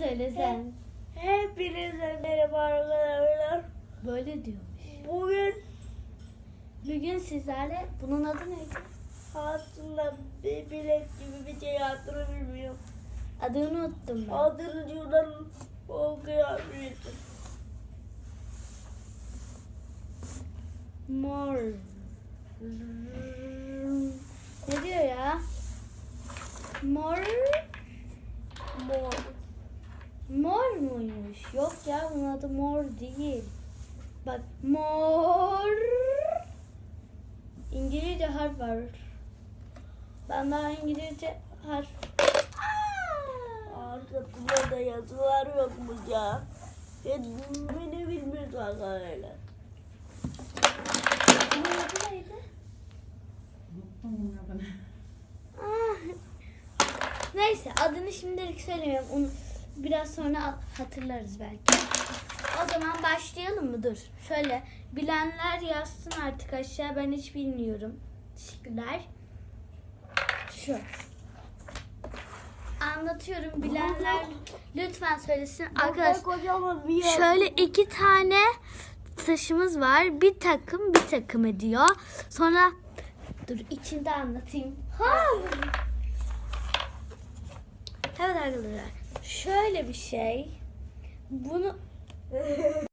söyle sen. Hepinize merhaba arkadaşlar. Böyle diyormuş. Bugün Bugün sizlerle bunun adı neydi? aslında bir bilek gibi bir şey adını bilmiyorum. Adını unuttum ben. Adını diyorlar okuyabilirsin. Mor. Ne diyor ya? Mor. Mor muymuş? Yok ya bunun adı mor değil. Bak mor. İngilizce harf var. Ben daha İngilizce harf. Aa! Arkasında da yazılar yokmuş ya. Hiç beni bilmiyoruz arkadaşlar. Bunun adı neydi? Unuttum ya ben. Ah. Neyse adını şimdilik söylemiyorum. Onu biraz sonra hatırlarız belki. O zaman başlayalım mı? Dur. Şöyle bilenler yazsın artık aşağı. Ben hiç bilmiyorum. Teşekkürler. Şu. Anlatıyorum. Bilenler lütfen söylesin. Arkadaş Burada kocaman bir yer. Şöyle iki tane taşımız var. Bir takım bir takım ediyor. Sonra dur içinde anlatayım. Ha! Arkadaşlar. Şöyle bir şey. Bunu